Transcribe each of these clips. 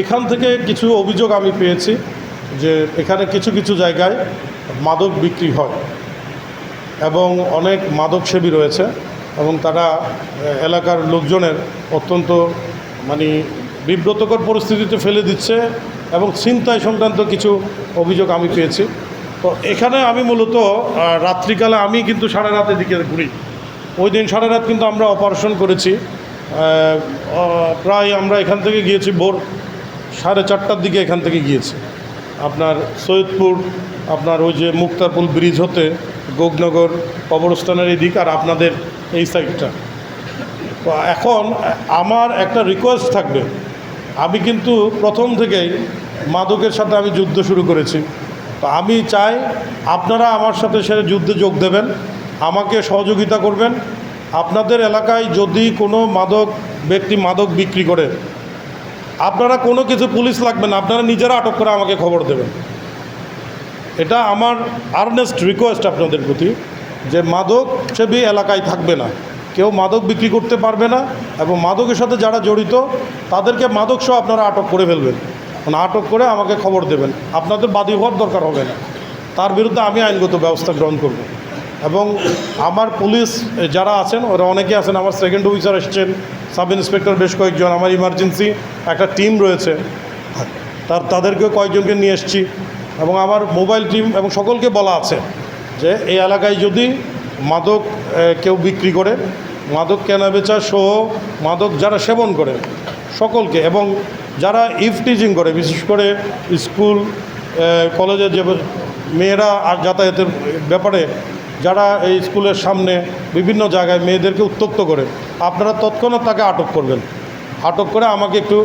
এখান থেকে কিছু অভিযোগ আমি পেয়েছি যে এখানে কিছু কিছু জায়গায় মাদক বিক্রি হয় এবং অনেক মাদক সেবী রয়েছে এবং তারা এলাকার লোকজনের অত্যন্ত মানে বিব্রতকর পরিস্থিতিতে ফেলে দিচ্ছে এবং ছিনতাই সংক্রান্ত কিছু অভিযোগ আমি পেয়েছি। তো এখানে আমি মূলত রাত্রিকালে আমি কিন্তু সাড়ে রাতের দিকে ঘুরি। ওই দিন সাড়ে রাত কিন্তু আমরা অপারেশন করেছি। প্রায় আমরা এখান থেকে গিয়েছি ভোর সাড়ে চারটার দিকে এখান থেকে গিয়েছি। আপনার সৈয়দপুর, আপনার ওই যে মুক্তারপুল ব্রিজ হতে গোগনগর কবরস্থানের এই দিক আর আপনাদের এই সাইডটা। এখন আমার একটা রিকোয়েস্ট থাকবে। আমি কিন্তু প্রথম থেকেই মাদকের সাথে আমি যুদ্ধ শুরু করেছি। তো আমি চাই আপনারা আমার সাথে সে যুদ্ধে যোগ দেবেন, আমাকে সহযোগিতা করবেন। আপনাদের এলাকায় যদি কোনো মাদক, ব্যক্তি মাদক বিক্রি করে আপনারা কোনো কিছু পুলিশ লাগবে না, আপনারা নিজেরা আটক করে আমাকে খবর দেবেন। এটা আমার আর্নেস্ট রিকোয়েস্ট আপনাদের প্রতি যে মাদক সেবী এলাকায় থাকবে না। কেউ মাদক বিক্রি করতে পারবে না এবং মাদকের সাথে যারা জড়িত, তাদেরকে মাদক সহ আপনারা আটক করে ফেলবেন। মানে আটক করে আমাকে খবর দেবেন। আপনাদের বাদী হওয়ার দরকার হবে না। তার বিরুদ্ধে আমি আইনগত ব্যবস্থা গ্রহণ করব। এবং আমার পুলিশ যারা আছেন ওরা অনেকে আছেন আমার সেকেন্ড অফিসার এসছেন সাব ইন্সপেক্টর বেশ কয়েকজন আমার ইমার্জেন্সি একটা টিম রয়েছে। তার তাদেরকেও কয়েকজনকে নিয়ে এসেছি। এবং আমার মোবাইল টিম এবং সকলকে বলা আছে যে এই এলাকায় যদি মাদক কেউ বিক্রি করে মাদক কেনাবেচা সহ মাদক যারা সেবন করে সকলকে এবং যারা ইফটিজিং করে বিশেষ করে স্কুল এ, কলেজে যে মেয়েরা আর যাতায়াতের ব্যাপারে যারা এই স্কুলের সামনে বিভিন্ন জায়গায় মেয়েদেরকে উত্তক্ত করে, আপনারা তৎক্ষণাৎ তাকে আটক করবেন। আটক করে আমাকে একটু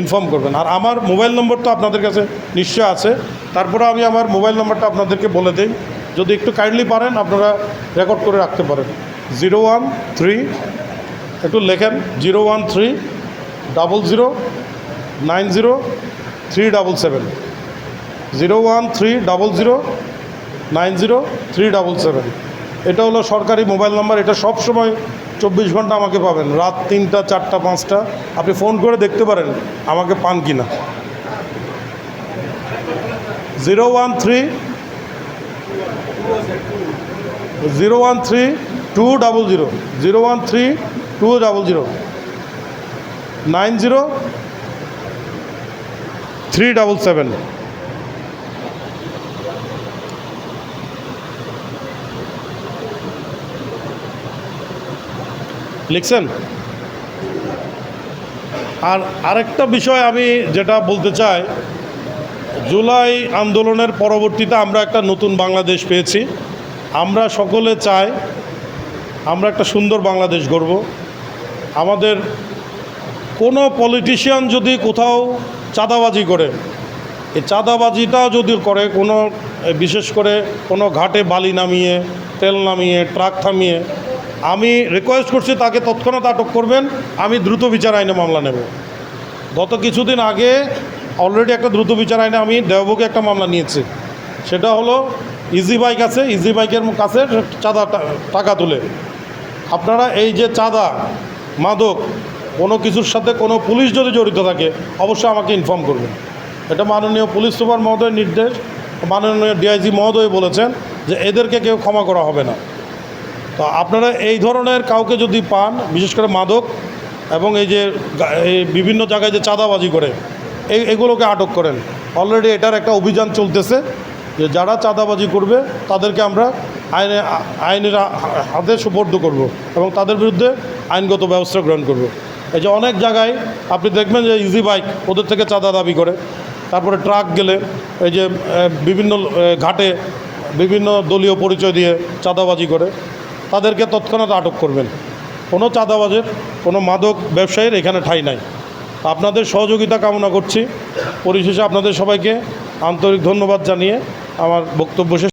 ইনফর্ম করবেন। আর আমার মোবাইল নম্বর তো আপনাদের কাছে নিশ্চয় আছে। তারপরে আমি আমার মোবাইল নম্বরটা আপনাদেরকে বলে দিই। যদি একটু কাইন্ডলি পারেন, আপনারা রেকর্ড করে রাখতে পারেন। জিরো ওয়ান থ্রি একটু লেখেন zero one three double zero nine zero three double seven zero one three double zero nine zero three double seven. এটা হলো সরকারি মোবাইল নাম্বার, এটা সব সময় চব্বিশ ঘণ্টা আমাকে পাবেন। রাত তিনটা, চারটা, পাঁচটা। আপনি ফোন করে দেখতে পারেন আমাকে পান কি না zero one three, zero one three, two double zero. Zero one three, two double zero. Nine zero three double seven. লিখছেন? আর আরেকটা বিষয় আমি যেটা বলতে চাই, জুলাই আন্দোলনের পরবর্তীতে আমরা একটা নতুন বাংলাদেশ পেয়েছি। আমরা সকলে চাই আমরা একটা সুন্দর বাংলাদেশ গড়ব। আমাদের কোনো পলিটিশিয়ান যদি কোথাও চাঁদাবাজি করে, এই চাঁদাবাজিটা যদি করে কোনো, বিশেষ করে কোনো ঘাটে বালি নামিয়ে, তেল নামিয়ে, ট্রাক থামিয়ে আমি রিকোয়েস্ট করছি তাকে তৎক্ষণাৎ আটক করবেন, আমি দ্রুত বিচার আইনে মামলা নেব। গত কিছুদিন আগে অলরেডি একটা দ্রুত বিচার আইনে আমি দেওবকে একটা মামলা নিয়েছি। সেটা হলো ইজি বাইক আছে ইজি বাইকের কাছে চাঁদা টাকা তুলে। আপনারা এই যে চাঁদা, মাদক, কোনো কিছুর সাথে কোনো পুলিশ যদি জড়িত থাকে, অবশ্যই আমাকে ইনফর্ম করবেন। এটা মাননীয় পুলিশ সুপার মহোদয়ের নির্দেশ, মাননীয় ডিআইজি মহোদয় বলেছেন যে এদেরকে কেউ ক্ষমা করা হবে না। তো আপনারা এই ধরনের কাউকে যদি পান, বিশেষ করে মাদক এবং এই যে বিভিন্ন জায়গায় যে চাঁদাবাজি করে এই এগুলোকে আটক করেন। অলরেডি এটার একটা অভিযান চলতেছে যে যারা চাঁদাবাজি করবে, তাদেরকে আমরা আইনে, আইনের হাতে সুপর্দ করব এবং তাদের বিরুদ্ধে আইনগত ব্যবস্থা গ্রহণ করব। এই যে অনেক জায়গায় আপনি দেখবেন যে ইজি বাইক ওদের থেকে চাঁদা দাবি করে, তারপরে ট্রাক গেলে এই যে বিভিন্ন ঘাটে বিভিন্ন দলীয় পরিচয় দিয়ে চাঁদাবাজি করে। তাদেরকে তৎক্ষণাৎ আটক করবেন। কোনো চাঁদাবাজের, কোনো মাদক ব্যবসায়ীর এখানে ঠাঁই নাই। আপনাদের সহযোগিতা কামনা করছি। পরিশেষে আপনাদের সবাইকে আন্তরিক ধন্যবাদ জানিয়ে আমার বক্তব্য শেষ